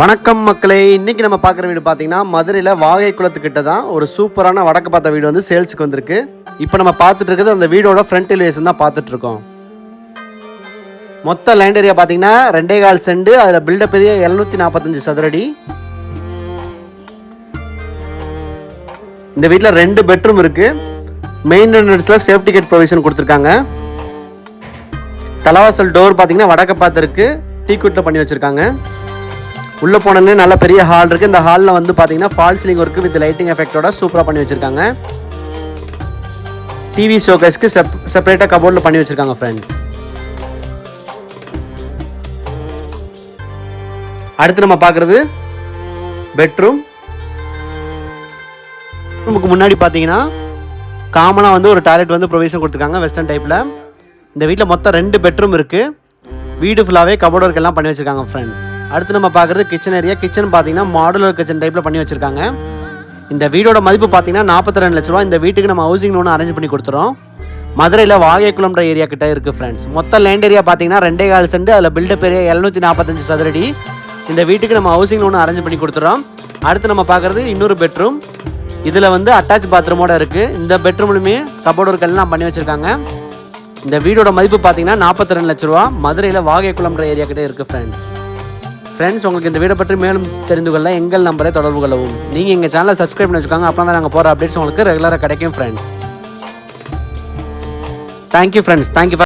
வணக்கம் மக்களே. இன்னைக்கு நம்ம பார்க்குற வீடு பார்த்தீங்கன்னா மதுரையில் வாகை குளத்துக்கிட்ட தான் ஒரு சூப்பரான வடக்கு பார்த்த வீடு வந்து சேல்ஸுக்கு வந்திருக்கு. இப்போ நம்ம பார்த்துட்டு இருக்கிறது அந்த வீடோட ஃப்ரண்ட் எலிவேஷன் தான் பார்த்துட்ருக்கோம் மொத்த லேண்ட் ஏரியா பார்த்தீங்கன்னா ரெண்டே கால் செண்டு அதில் பில்டப் பெரிய எழுநூற்றி நாற்பத்தஞ்சு சதுரடி. இந்த வீட்டில் ரெண்டு பெட்ரூம் இருக்குது மெயின்டெனன்ஸில் சேஃப்டி கேட் ப்ரொவிஷன் கொடுத்துருக்காங்க. தலைவாசல் டோர் பார்த்தீங்கன்னா வடக்க பார்த்துருக்கு. டீ குட்டில் பண்ணி வச்சுருக்காங்க. உள்ளே போனோன்னே நல்ல பெரிய ஹால் இருக்குது இந்த ஹாலில் வந்து பார்த்தீங்கன்னா false ceiling work with lighting எஃபெக்டோட சூப்பராக பண்ணி வச்சுருக்காங்க. டிவி ஷோகேஸ்க்கு செப் செப்பரேட்டாக கபோர்டில் பண்ணி வச்சுருக்காங்க ஃப்ரெண்ட்ஸ் அடுத்து நம்ம பார்க்குறது பெட்ரூம் ரூமுக்கு முன்னாடி பார்த்தீங்கன்னா காமனாக வந்து ஒரு டாய்லெட் வந்து ப்ரொவிஷன் கொடுத்துருக்காங்க வெஸ்டர்ன் டைப்பில் இந்த வீட்டில் மொத்தம் ரெண்டு பெட்ரூம் இருக்குது வீடு ஃபுல்லாகவே கபோர்ட் ஒர்க் எல்லாம் பண்ணி வச்சுருக்காங்க ஃப்ரெண்ட்ஸ் அடுத்து நம்ம பார்க்குறது கிச்சன் ஏரியா கிச்சன் பார்த்தீங்கன்னா மாடுலர் கிச்சன் டைப்பில் பண்ணி வச்சுருக்காங்க. இந்த வீடோட மதிப்பு பார்த்தீங்கன்னா நாற்பத்தி ரெண்டு லட்ச ரூபா இந்த வீட்டுக்கு நம்ம ஹவுசிங் லோன் அரேஞ்ச் பண்ணி கொடுத்துறோம். மதுரையில் வாகைக்குளம்ன்ற ஏரியா கிட்ட இருக்குது ஃப்ரெண்ட்ஸ் மொத்த லேண்ட் ஏரியா பார்த்தீங்கன்னா ரெண்டே கால் சென்ட் அதில் பில்டப் ஏரியா எழுநூற்றி நாற்பத்தஞ்சு சதுரடி. இந்த வீட்டுக்கு நம்ம ஹவுசிங் லோன் அரேஞ்ச் பண்ணி கொடுத்துறோம். அடுத்து நம்ம பார்க்குறது இன்னொரு பெட்ரூம் இதில் வந்து அட்டாச் பாத்ரூமோட இருக்குது இந்த பெட்ரூம்லையுமே கபோர்டு ஒர்க் எல்லாம் பண்ணி வச்சுருக்காங்க. இந்த வீடோட மதிப்பு பார்த்தீங்கன்னா நாற்பத்தி ரெண்டு லட்ச ரூபா. மதுரையில் வாகைக்குளம்ன்ற ஏரியா கிட்டே இருக்குது ஃப்ரெண்ட்ஸ் ஃப்ரெண்ட்ஸ் உங்களுக்கு இந்த வீடை பற்றி மேலும் தெரிந்து கொள்ள எங்கள் நம்பரை தொடர்பு கொள்ளவும். நீங்கள் எங்கள் சேனலை சப்ஸ்கிரைப் பண்ணி வச்சுக்கோங்க அப்போ தான் நாங்கள் போகிற அப்டேட்ஸ் உங்களுக்கு ரெகுலராக கிடைக்கும் ஃப்ரெண்ட்ஸ் தேங்க்யூ ஃப்ரெண்ட்ஸ் தேங்க்யூ